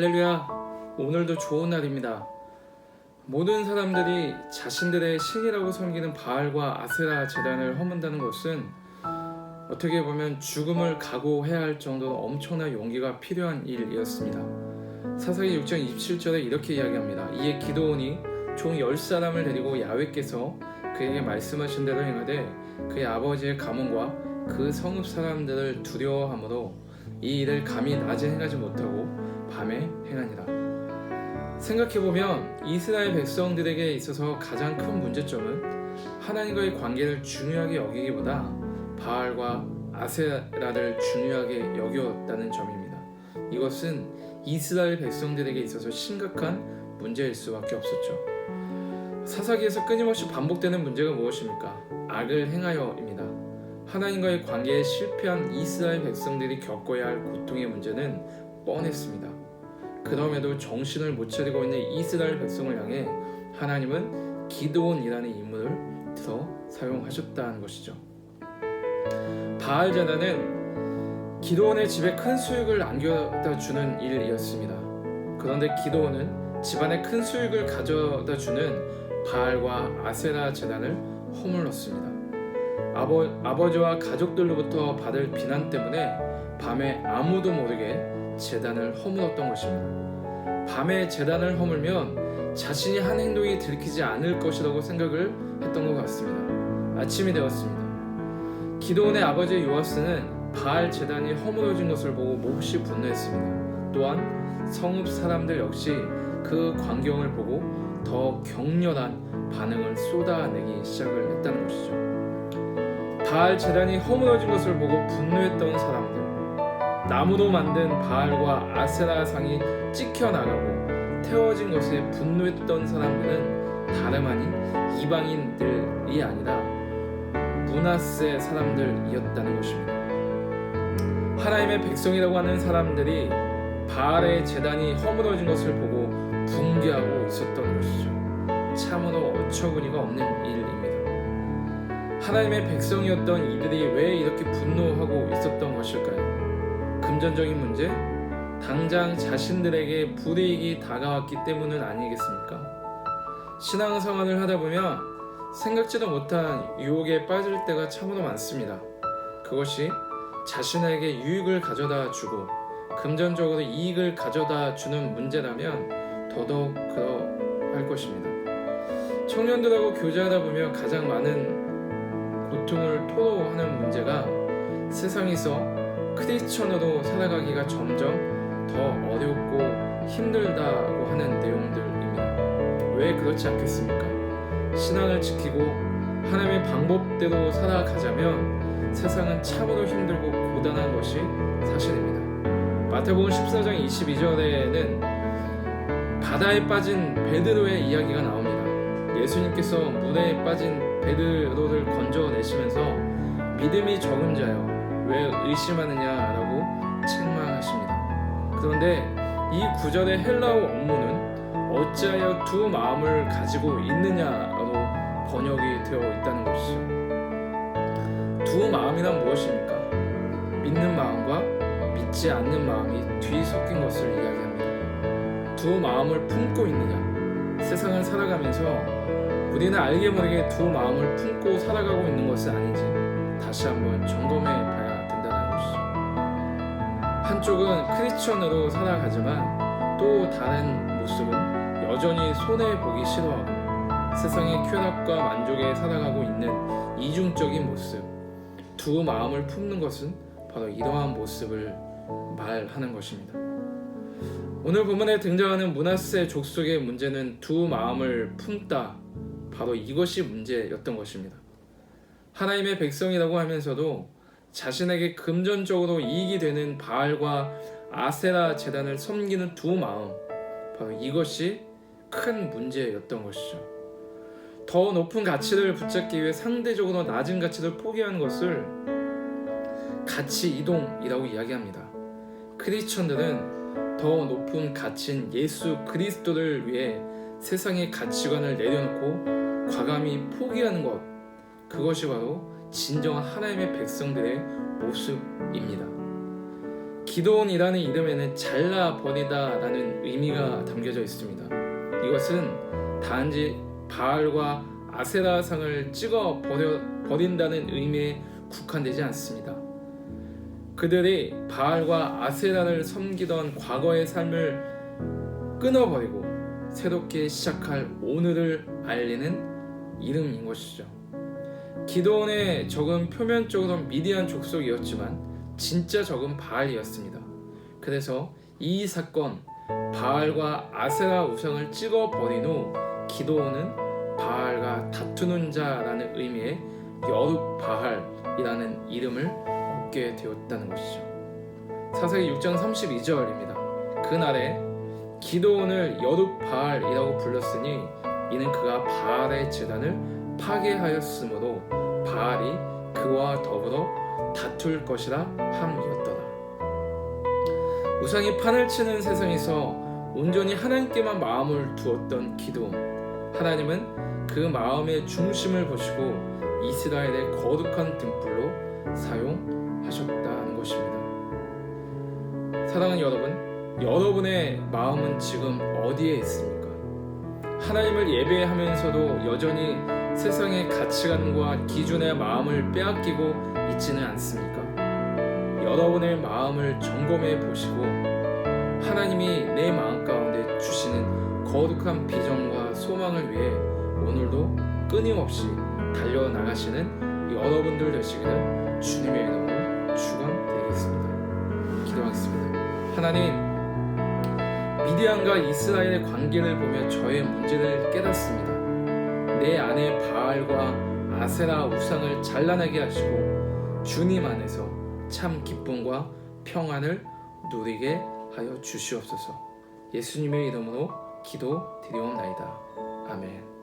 할렐루야! 오늘도 좋은 날입니다. 모든 사람들이 자신들의 신이라고 섬기는 바알과 아세라 재단을 허문다는 것은 어떻게 보면 죽음을 각오해야 할 정도로 엄청난 용기가 필요한 일이었습니다. 사사기 6장 27절에 이렇게 이야기합니다. 이에 기도원이 총 10사람을 데리고 야훼께서 그에게 말씀하신 대로 행하되 그의 아버지의 가문과 그 성읍 사람들을 두려워하므로 이 일을 감히 낮에 행하지 못하고 밤에 행하니라. 생각해보면 이스라엘 백성들에게 있어서 가장 큰 문제점은 하나님과의 관계를 중요하게 여기기보다 바알과 아세라를 중요하게 여겼다는 점입니다. 이것은 이스라엘 백성들에게 있어서 심각한 문제일 수밖에 없었죠. 사사기에서 끊임없이 반복되는 문제가 무엇입니까? 악을 행하여입니다. 하나님과의 관계에 실패한 이스라엘 백성들이 겪어야 할 고통의 문제는 뻔했습니다. 그럼에도 정신을 못 차리고 있는 이스라엘 백성을 향해 하나님은 기도원이라는 인물을 들어 사용하셨다는 것이죠. 바알 제단은 기도원의 집에 큰 수익을 안겨다 주는 일이었습니다. 그런데 기도원은 집안에 큰 수익을 가져다 주는 바알과 아세라 제단을 허물렀습니다. 아버, 아버지와 가족들로부터 받을 비난 때문에 밤에 아무도 모르게 재단을 허물었던 것입니다. 밤에 재단을 허물면 자신이 한 행동이 들키지 않을 것이라고 생각을 했던 것 같습니다. 아침이 되었습니다. 기도원의 아버지 요아스는 바알 재단이 허물어진 것을 보고 몹시 분노했습니다. 또한 성읍 사람들 역시 그 광경을 보고 더 격렬한 반응을 쏟아내기 시작을 했다는 것이죠. 바알 재단이 허물어진 것을 보고 분노했던 사람들, 나무로 만든 바알과 아세라 상이 찍혀 나가고 태워진 것에 분노했던 사람들은 다름 아닌 이방인들이 아니라 문하세 사람들이었다는 것입니다. 하나님의 백성이라고 하는 사람들이 바알의 재단이 허물어진 것을 보고 붕괴하고 있었던 것이죠. 참으로 어처구니가 없는 일입니다. 하나님의 백성이었던 이들이 왜 이렇게 분노하고 있었던 것일까요? 금전적인 문제? 당장 자신들에게 불이익이 다가왔기 때문은 아니겠습니까? 신앙생활을 하다 보면 생각지도 못한 유혹에 빠질 때가 참으로 많습니다. 그것이 자신에게 유익을 가져다 주고 금전적으로 이익을 가져다 주는 문제라면 더더욱 그러할 것입니다. 청년들하고 교제하다 보면 가장 많은 고통을 토로하는 문제가 세상에서 크리스천으로 살아가기가 점점 더 어렵고 힘들다고 하는 내용들입니다. 왜 그렇지 않겠습니까? 신앙을 지키고 하나님의 방법대로 살아가자면 세상은 참으로 힘들고 고단한 것이 사실입니다. 마태복음 14장 22절에는 바다에 빠진 베드로의 이야기가 나옵니다. 예수님께서 물에 빠진 베드로를 건져내시면서 믿음이 적은 자여 왜 의심하느냐라고 책망하십니다. 그런데 이 구절의 헬라어 원문은 어찌하여 두 마음을 가지고 있느냐로 번역이 되어 있다는 것이죠. 두 마음이란 무엇입니까? 믿는 마음과 믿지 않는 마음이 뒤섞인 것을 이야기합니다. 두 마음을 품고 있느냐? 세상을 살아가면서 우리는 알게 모르게 두 마음을 품고 살아가고 있는 것은 아닌지 다시 한번 점검해. 한쪽은 크리스천으로 살아가지만 또 다른 모습은 여전히 손해 보기 싫어하고 세상의 쾌락과 만족에 살아가고 있는 이중적인 모습. 두 마음을 품는 것은 바로 이러한 모습을 말하는 것입니다. 오늘 본문에 등장하는 문하세 족속의 문제는 두 마음을 품다. 바로 이것이 문제였던 것입니다. 하나님의 백성이라고 하면서도 자신에게 금전적으로 이익이 되는 바알과 아세라 재단을 섬기는 두 마음. 바로 이것이 큰 문제였던 것이죠. 더 높은 가치를 붙잡기 위해 상대적으로 낮은 가치를 포기하는 것을 가치 이동이라고 이야기합니다. 크리스천들은 더 높은 가치인 예수 그리스도를 위해 세상의 가치관을 내려놓고 과감히 포기하는 것 그것이 바로 진정한 하나님의 백성들의 모습입니다. 기도원이라는 이름에는 잘라 버리다라는 의미가 담겨져 있습니다. 이것은 단지 바알과 아세라 상을 찍어 버려, 버린다는 의미에 국한되지 않습니다. 그들이 바알과 아세라를 섬기던 과거의 삶을 끊어버리고 새롭게 시작할 오늘을 알리는 이름인 것이죠. 기도원의 적은 표면적으로 미디안 족속이었지만 진짜 적은 바알이었습니다. 그래서 이 사건 바알과 아세라 우상을 찍어 버린 후 기도원은 바알과 다투는 자라는 의미의 여룻 바알이라는 이름을 얻게 되었다는 것이죠. 사사기 6장 32절입니다. 그날에 기도원을 여룻 바알이라고 불렀으니 이는 그가 바알의 재단을 파괴하였으므로 바알이 그와 더불어 다툴 것이라 함이었더라. 우상이 판을 치는 세상에서 온전히 하나님께만 마음을 두었던 기도원. 하나님은 그 마음의 중심을 보시고 이스라엘의 거룩한 등불로 사용하셨다는 것입니다. 사랑하는 여러분, 여러분의 마음은 지금 어디에 있습니까? 하나님을 예배하면서도 여전히 세상의 가치관과 기준의 마음을 빼앗기고 있지는 않습니까? 여러분의 마음을 점검해 보시고 하나님이 내 마음 가운데 주시는 거룩한 비전과 소망을 위해 오늘도 끊임없이 달려나가시는 여러분들 되시기를 주님의 이름으로 축원드리겠습니다. 기도하겠습니다. 하나님 미디안과 이스라엘의 관계를 보며 저의 문제를 깨닫습니다. 내 안에 바알과 아세라 우상을 잘라내게 하시고 주님 안에서 참 기쁨과 평안을 누리게 하여 주시옵소서. 예수님의 이름으로 기도 드리옵나이다. 아멘.